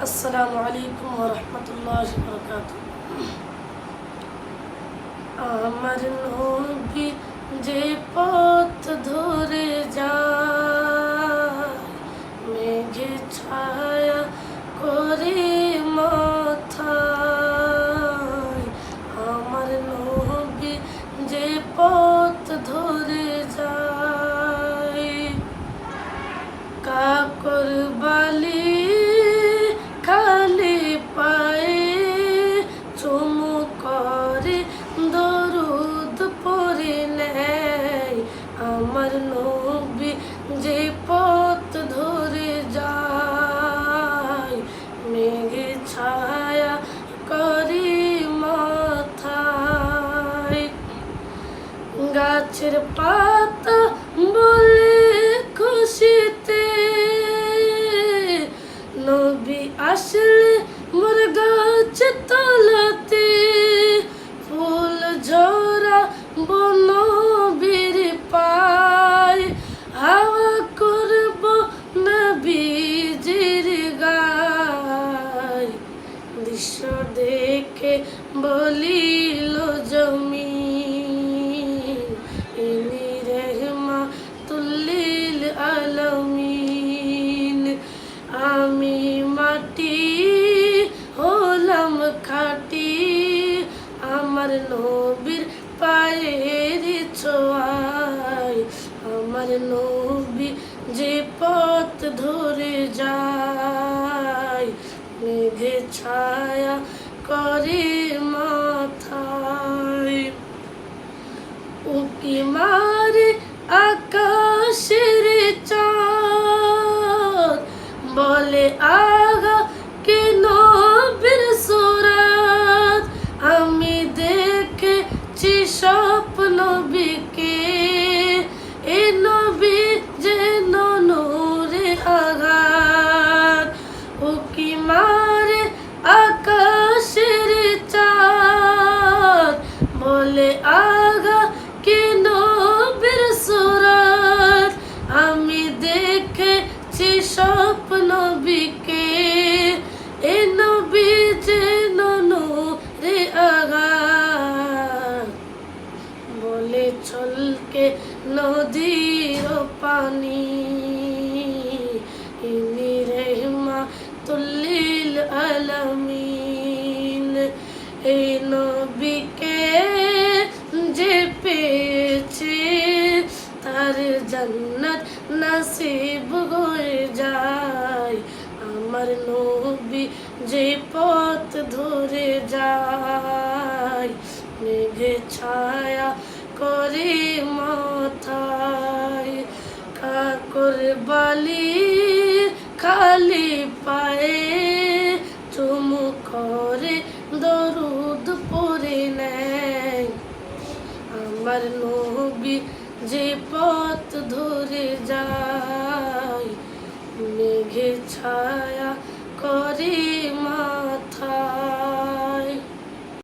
আসসালামু আলাইকুম রহমতুল্লাহ বরকাত আমার নবী যে পথ ধরে যায় আমার নবী যে পথ ধরে যায়, মেঘে ছায়া করি মাথায়। গাছের পাতা বলে খুশিতে, নবী আসলে মোর গাছ দৃশ্য দেখে বলিল, জমিন ইনি রেহমা তুল্লিল আলমিন। আমি মাটি হলাম খাটি, আমার নবীর পায়ের ছোঁয়ায়। আমার নবী যে পথ ধরে যায় মেঘে ছায়া করে মাথায়। উকি মারে আকাশের চা বলে আগা বলে আগা কে নবীর সুরাত? আমি দেখেছি স্বপ্ন বিকে। এ নবী যেন রে আগা বলে, চলকে নদীর পানি। ইনি রেহমা তুল্লিল আলমিন। এই নবীকে তার জান্নাত নসিব হয়ে যায়। আমার নবী যে পথ ধরে যায়, মেঘে ছায়া করে মাথায়, কাকর বালি খালি পায়ে চুমু করে দরুদ পরে নেয়। আমার নবী যে পথ ধরে যায় মেঘে ছায়া করে